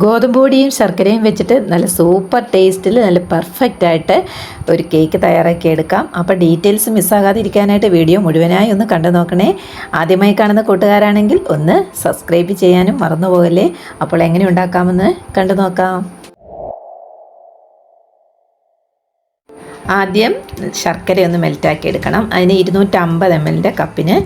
ഗോതമ്പ് പൊടിയും ശർക്കരയും വെച്ചിട്ട് നല്ല സൂപ്പർ ടേസ്റ്റിൽ നല്ല പെർഫെക്റ്റ് ആയിട്ട് ഒരു കേക്ക് തയ്യാറാക്കി എടുക്കാം. അപ്പോൾ ഡീറ്റെയിൽസ് മിസ്സാകാതിരിക്കാനായിട്ട് വീഡിയോ മുഴുവനായി ഒന്ന് കണ്ടു നോക്കണേ. ആദ്യമായി കാണുന്ന കൂട്ടുകാരാണെങ്കിൽ ഒന്ന് സബ്സ്ക്രൈബ് ചെയ്യാനും മറന്നു പോകല്ലേ അപ്പോൾ എങ്ങനെ ഉണ്ടാക്കാമെന്ന് കണ്ടു നോക്കാം. ആദ്യം ശർക്കര ഒന്ന് മെൽറ്റാക്കി എടുക്കണം അതിന് ഇരുന്നൂറ്റമ്പത് എം എല്ലിന്റെ കപ്പിന്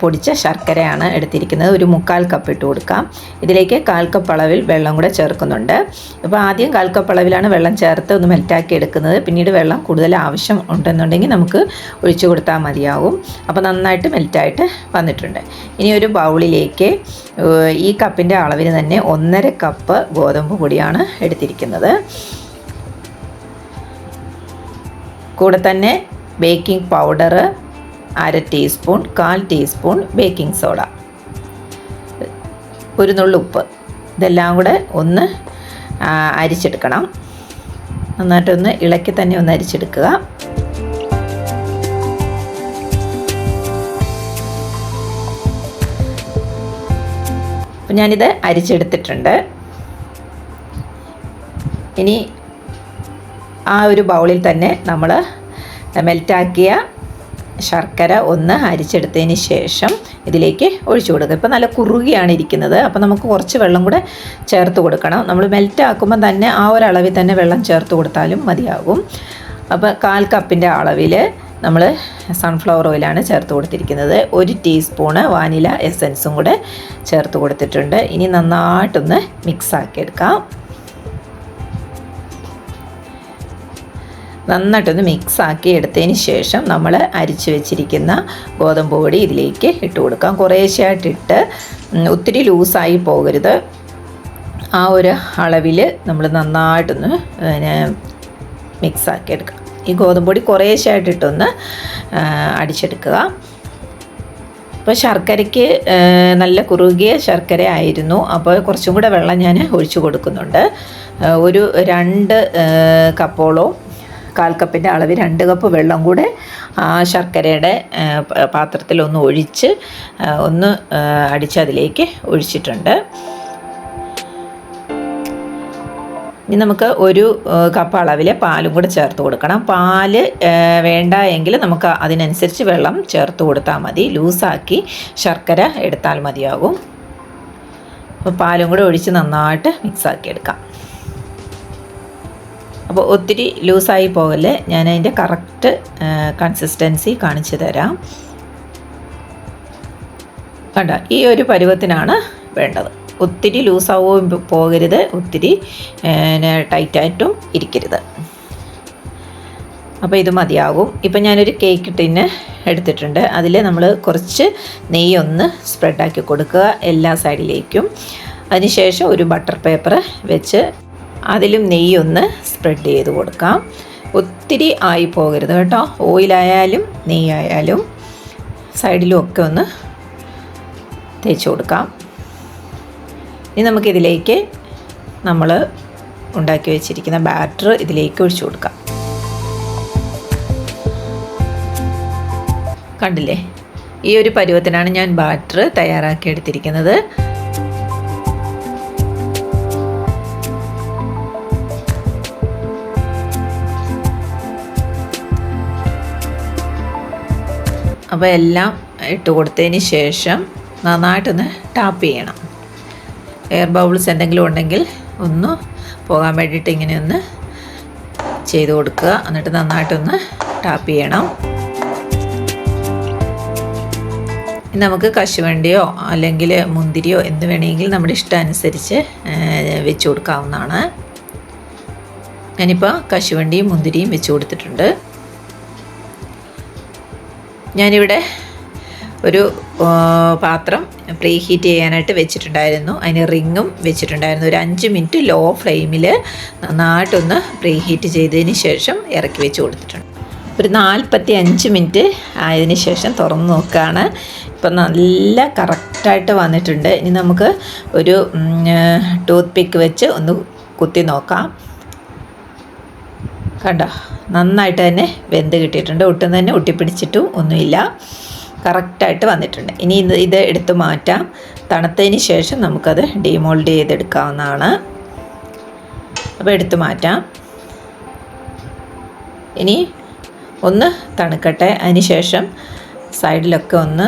പൊടിച്ച ശർക്കരയാണ് എടുത്തിരിക്കുന്നത്. ഒരു മുക്കാൽ കപ്പ് ഇട്ട് കൊടുക്കാം. ഇതിലേക്ക് കാൽ കപ്പ് അളവിൽ വെള്ളം കൂടെ ചേർക്കുന്നുണ്ട്. അപ്പോൾ ആദ്യം കാൽ കപ്പ് അളവിലാണ് വെള്ളം ചേർത്ത് ഒന്ന് മെൽറ്റാക്കി എടുക്കുന്നത് പിന്നീട് വെള്ളം കൂടുതൽ ആവശ്യം ഉണ്ടെന്നുണ്ടെങ്കിൽ നമുക്ക് ഒഴിച്ചു കൊടുത്താൽ മതിയാവും. അപ്പോൾ നന്നായിട്ട് മെൽറ്റായിട്ട് വന്നിട്ടുണ്ട്. ഇനി ഒരു ബൗളിലേക്ക് ഈ കപ്പിന്റെ അളവിന് തന്നെ ഒന്നര കപ്പ് ഗോതമ്പ് പൊടിയാണ് എടുത്തിരിക്കുന്നത്. കൂടെ തന്നെ ബേക്കിംഗ് പൗഡർ അര ടീസ്പൂൺ കാൽ ടീസ്പൂൺ ബേക്കിംഗ് സോഡ ഒരു നുള്ളുപ്പ് ഇതെല്ലാം കൂടെ ഒന്ന് അരിച്ചെടുക്കണം. നന്നായിട്ടൊന്ന് ഇളക്കി തന്നെ ഒന്ന് അരിച്ചെടുക്കുക. ഞാനിത് അരിച്ചെടുത്തിട്ടുണ്ട്. ഇനി ആ ഒരു ബൗളിൽ തന്നെ നമ്മൾ മെൽറ്റാക്കിയ ശർക്കര ഒന്ന് അരിച്ചെടുത്തതിന് ശേഷം ഇതിലേക്ക് ഒഴിച്ചു കൊടുക്കുക. ഇപ്പോൾ നല്ല കുറുകിയാണ് ഇരിക്കുന്നത്. അപ്പോൾ നമുക്ക് കുറച്ച് വെള്ളം കൂടെ ചേർത്ത് കൊടുക്കണം. നമ്മൾ മെൽറ്റ് ആക്കുമ്പോൾ തന്നെ ആ ഒരു തന്നെ വെള്ളം ചേർത്ത് കൊടുത്താലും മതിയാകും. അപ്പോൾ കാൽ കപ്പിന്റെ അളവിൽ നമ്മൾ സൺഫ്ലവർ ഓയിലാണ് ചേർത്ത് കൊടുത്തിരിക്കുന്നത്. ഒരു ടീസ്പൂണ് വാനില എസൻസും കൂടെ ചേർത്ത് കൊടുത്തിട്ടുണ്ട്. ഇനി നന്നായിട്ടൊന്ന് മിക്സ് നന്നായിട്ടൊന്ന് മിക്സ് ആക്കി എടുത്തതിന് ശേഷം നമ്മൾ അരിച്ചു വെച്ചിരിക്കുന്ന ഗോതമ്പ് പൊടി ഇതിലേക്ക് ഇട്ട് കൊടുക്കാം. കുറേശ്ശായിട്ടിട്ട് ഉം, ഒത്തിരി ലൂസായി പോകരുത്. ആ ഒരു അളവിൽ നമ്മൾ നന്നായിട്ടൊന്ന് മിക്സ് ആക്കി എടുക്കാം. ഈ ഗോതമ്പ് പൊടി കുറേശ്ശായിട്ടിട്ടൊന്ന് അടിച്ചെടുക്കുക. അപ്പോൾ ശർക്കരയ്ക്ക് നല്ല കുറുകിയ ശർക്കര ആയിരുന്നു. അപ്പോൾ കുറച്ചും കൂടെ വെള്ളം ഞാൻ ഒഴിച്ചു കൊടുക്കുന്നുണ്ട്. ഒരു രണ്ട് ആ, കപ്പോളം കാൽ കപ്പിന്റെ അളവ് രണ്ട് കപ്പ് വെള്ളം കൂടെ ആ ശർക്കരയുടെ പാത്രത്തിൽ ഒന്ന് ഒഴിച്ച് ഒന്ന് അടിച്ച് അതിലേക്ക് ഒഴിച്ചിട്ടുണ്ട്. ഇനി നമുക്ക് ഒരു കപ്പ് അളവിൽ പാലും കൂടെ ചേർത്ത് കൊടുക്കണം. പാൽ വേണ്ട എങ്കിൽ നമുക്ക് അതിനനുസരിച്ച് വെള്ളം ചേർത്ത് കൊടുത്താൽ മതി. ലൂസാക്കി ശർക്കര എടുത്താൽ മതിയാകും. അപ്പോൾ പാലും കൂടെ ഒഴിച്ച് നന്നായിട്ട് മിക്സാക്കി എടുക്കാം. അപ്പോൾ ഒത്തിരി ലൂസായി പോകല്ലേ? ഞാൻ അതിന്റെ കറക്റ്റ് കൺസിസ്റ്റൻസി കാണിച്ചു തരാം. കണ്ട? ഈ ഒരു പരുവത്തിനാണ് വേണ്ടത്. ഒത്തിരി ലൂസാവുകയും പോകരുത്. ഒത്തിരി ടൈറ്റായിട്ടും ഇരിക്കരുത്. അപ്പോൾ ഇത് മതിയാകും. ഇപ്പം ഞാനൊരു കേക്ക് ടിന്ന് എടുത്തിട്ടുണ്ട്. അതിൽ നമ്മൾ കുറച്ച് നെയ്യൊന്ന് സ്പ്രെഡാക്കി കൊടുക്കുക എല്ലാ സൈഡിലേക്കും അതിനുശേഷം ഒരു ബട്ടർ പേപ്പർ വെച്ച് അതിലും നെയ്യൊന്ന് സ്പ്രെഡ് ചെയ്ത് കൊടുക്കാം. ഒത്തിരി ആയി പോകരുത് കേട്ടോ. ഓയിലായാലും നെയ്യായാലും സൈഡിലും ഒക്കെ ഒന്ന് തേച്ച് കൊടുക്കാം. ഇനി നമുക്കിതിലേക്ക് നമ്മൾ ഉണ്ടാക്കി വെച്ചിരിക്കുന്ന ബാറ്റർ ഇതിലേക്ക് ഒഴിച്ചു കൊടുക്കാം. കണ്ടില്ലേ? ഈ ഒരു പരുവത്തിനാണ് ഞാൻ ബാറ്റർ തയ്യാറാക്കി എടുത്തിരിക്കുന്നത്. അപ്പോൾ എല്ലാം ഇട്ട് കൊടുത്തതിന് ശേഷം നന്നായിട്ടൊന്ന് ടാപ്പ് ചെയ്യണം. എയർ ബൗൾസ് എന്തെങ്കിലും ഉണ്ടെങ്കിൽ ഒന്ന് പോകാൻ വേണ്ടിയിട്ട് ഇങ്ങനെ ഒന്ന് ചെയ്ത് കൊടുക്കുക. എന്നിട്ട് നന്നായിട്ടൊന്ന് ടാപ്പ് ചെയ്യണം. നമുക്ക് കശുവണ്ടിയോ അല്ലെങ്കിൽ മുന്തിരിയോ എന്ത് വേണമെങ്കിൽ നമ്മുടെ ഇഷ്ടമനുസരിച്ച് വെച്ച് കൊടുക്കാവുന്നതാണ്. ഞാനിപ്പോൾ കശുവണ്ടിയും മുന്തിരിയും വെച്ച് കൊടുത്തിട്ടുണ്ട്. ഞാനിവിടെ ഒരു പാത്രം പ്രീ ഹീറ്റ് ചെയ്യാനായിട്ട് വെച്ചിട്ടുണ്ടായിരുന്നു. അതിന് റിങ്ങും വെച്ചിട്ടുണ്ടായിരുന്നു. ഒരു അഞ്ച് മിനിറ്റ് ലോ ഫ്ലെയിമിൽ നന്നായിട്ടൊന്ന് പ്രീ ഹീറ്റ് ചെയ്തതിന് ശേഷം ഇറക്കി വെച്ച് കൊടുത്തിട്ടുണ്ട്. ഒരു നാൽപ്പത്തി അഞ്ച് മിനിറ്റ് ആയതിന് ശേഷം തുറന്ന് നോക്കുകയാണ് ഇപ്പം നല്ല കറക്റ്റായിട്ട് വന്നിട്ടുണ്ട്. ഇനി നമുക്ക് ഒരു ടൂത്ത് പിക്ക് വെച്ച് ഒന്ന് കുത്തി നോക്കാം. കണ്ടോ നന്നായിട്ട് തന്നെ വെന്ത് കിട്ടിയിട്ടുണ്ട്. ഒട്ടും തന്നെ ഒട്ടിപ്പിടിച്ചിട്ടും ഒന്നുമില്ല. കറക്റ്റായിട്ട് വന്നിട്ടുണ്ട്. ഇനി ഇത് ഇത് എടുത്ത് മാറ്റാം. തണുത്തതിന് ശേഷം നമുക്കത് ഡീമോൾഡ് ചെയ്തെടുക്കാവുന്നതാണ്. അപ്പോൾ എടുത്ത് മാറ്റാം. ഇനി ഒന്ന് തണുക്കട്ടെ. അതിന് ശേഷം സൈഡിലൊക്കെ ഒന്ന്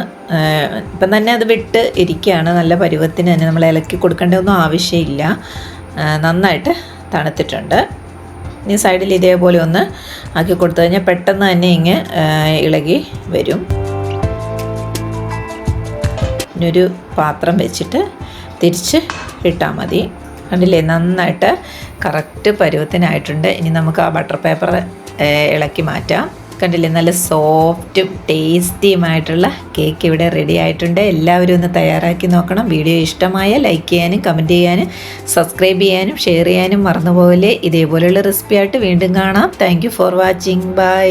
ഇപ്പം തന്നെ അത് വിട്ട് ഇരിക്കുകയാണ്. നല്ല പരുവത്തിന് തന്നെ നമ്മൾ ഇലക്കി കൊടുക്കേണ്ട ഒന്നും ആവശ്യമില്ല. നന്നായിട്ട് തണുത്തിട്ടുണ്ട്. ഇനി സൈഡിൽ ഇതേപോലെ ഒന്ന് ആക്കി കൊടുത്തു കഴിഞ്ഞാൽ പെട്ടെന്ന് തന്നെ ഇങ്ങ് ഇളകി വരും. ഒരു പാത്രം വെച്ചിട്ട് തിരിച്ച് ഇട്ടാൽ മതി. കണ്ടില്ലേ നന്നായിട്ട് കറക്റ്റ് പരുവത്തിനായിട്ടുണ്ട്. ഇനി നമുക്ക് ആ ബട്ടർ പേപ്പർ ഇളക്കി മാറ്റാം. കണ്ടില്ലേ? നല്ല സോഫ്റ്റും ടേസ്റ്റിയുമായിട്ടുള്ള കേക്ക് ഇവിടെ റെഡി ആയിട്ടുണ്ട്. എല്ലാവരും ഒന്ന് തയ്യാറാക്കി നോക്കണം. വീഡിയോ ഇഷ്ടമായ ലൈക്ക് ചെയ്യാനും കമന്റ് ചെയ്യാനും സബ്സ്ക്രൈബ് ചെയ്യാനും ഷെയർ ചെയ്യാനും മറന്നുപോലെ ഇതേപോലെയുള്ള റെസിപ്പി ആയിട്ട് വീണ്ടും കാണാം. Thank for watching bye